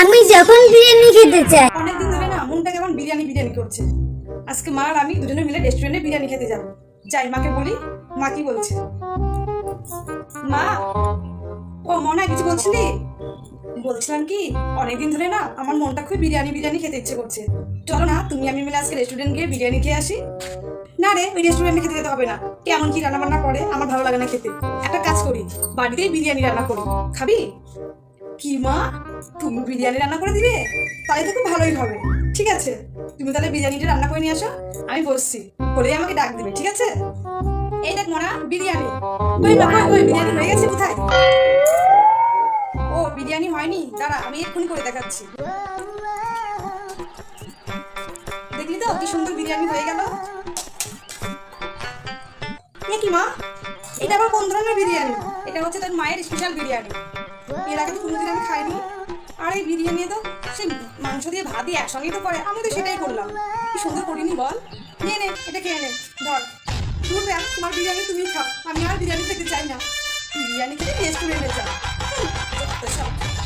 আমি যখন বিরিয়ানি খেতে চাই। অনেকদিন ধরে না মনটা কেমন বিরিয়ানি বিরিয়ানি করছে। আজকে মা আর আমি দুজনে মিলে রেস্টুরেন্টে বিরিয়ানি খেতে যাব। যাই, মাকে বলি, মা কি বলছে? মা, ও মনে কিছু বলছিলি? বলছিলাম কি, অনেকদিন ধরে না আমার মনটা খুব বিরিয়ানি বিরিয়ানি খেতে ইচ্ছে করছে। চলো না, তুমি আমি মিলে আজকে রেস্টুরেন্ট গিয়ে বিরিয়ানি খেয়ে আসি। না রে, ওই রেস্টুরেন্টে খেতে যেতে হবে না। কেমন কি রান্না বান্না করে, আমার ভালো লাগে না খেতে। একটা কাজ করি, বাড়িতেই বিরিয়ানি রান্না করি। খাবি? কি মা? তুমি বিরিয়ানি রান্না করে দিবে? তাহলে তো খুব ভালোই হবে। ঠিক আছে তুমি তাহলে বিরিয়ানিটা রান্না করে নিয়ে আসো আমি বসছি। বলেই আমাকে ডাক দিবে ঠিক আছে? এই দেখ মোনা বিরিয়ানি। ওই মা কই, বিরিয়ানি হয়ে গেছে কোথায়? ও বিরিয়ানি হয়নি? দাঁড়া আমি এক্ষুনি করে দেখাচ্ছি। দেখলি তো কি সুন্দর বিরিয়ানি হয়ে গেল? কি মা? এটা আবার কোন ধরনের বিরিয়ানি? এটা হচ্ছে তোর মায়ের স্পেশাল বিরিয়ানি। এর আগে তো কোনোদিন আমি খাইনি। আর এই বিরিয়ানি তো সে মাংস দিয়ে ভাত দিয়ে একসঙ্গেই তো করে। আমি তো সেটাই করলাম। কি সুন্দর করিনি, বল। নিয়ে নে, এটা খেয়ে নে। ধর। দূর দেখ, তোমার বিরিয়ানি তুমি খাও। আমি আর বিরিয়ানি খেতে চাই না। বিরিয়ানি খেতে রেস্টুরেন্টে যাও সব।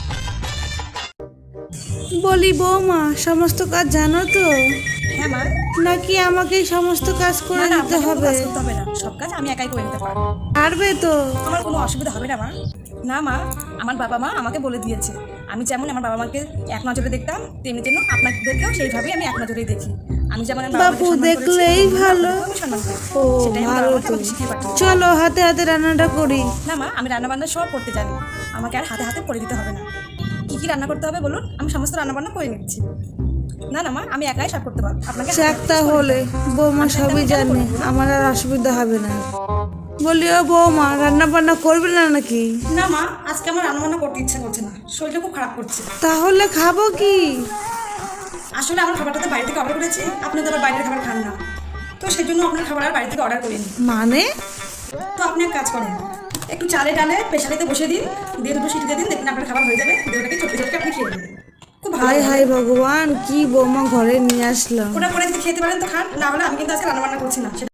বলি বৌমা সমস্ত কাজ জানো তো? হ্যাঁ মা। নাকি আমাকে সমস্ত কাজ করে না না দিতে কোনো হবে? কাজ করতে হবে না। সব কাজ আমি একাই করে নিতে পারব। পারবে তো? আমার কোনো অসুবিধা হবে না মা। না মা আমার বাবা মা আমাকে বলে দিয়েছে। আমি যেমন আমার বাবা মাকে এক নজরে দেখতাম তেমনি যেন আপনাদেরকেও সেইভাবেই আমি এক নজরেই দেখি। আমি যেমন আমার বাবা বাপু দেখলেই ভালো। ও ভালো তো। চলো হাতে হাতে রান্নাটা করি। না মা আমি রান্না বান্না সব করতে জানি। আমাকে আর হাতে হাতে করে দিতে হবে না। কি রান্না করতে হবে বলুন? আমি সমস্ত রান্না বান্না করে নিচ্ছি। না না মা আমি একাই সব করতে পারব। আপনাকে চাকতা হলে বৌমা সবই জানে আমার আর অসুবিধা হবে না। বলি ও বৌমা রান্না বান্না করবে না নাকি? না মা আজকে আমার রান্না বান্না করতে ইচ্ছা করছে না। শরীরটা খুব খারাপ করছে। তাহলে খাব কি? আসলে আমার খাবারটা তো বাড়ি থেকে অর্ডার করেছি। আপনি তো আবার বাইরের খাবার খান না। তো সেই জন্য আপনার খাবার আর বাড়ি থেকে অর্ডার করিনি। মানে? তো আপনি এক কাজ করেন। একটু চালে ডালে প্রেশারিতে বসে দিন দিয়ে দুটো সিটি দিয়ে দিন দেখুন আপনার খাবার হয়ে যাবে দিয়ে ওটাকে চটকে চটকে আপনি খেয়ে নেবেন। হাই হাই ভগবান কি বৌমা ঘরে নিয়ে আসলাম। ওটা করে যদি খেতে পারেন তো খান না হলে আমি কিন্তু আজকে রান্না বান্না করছি না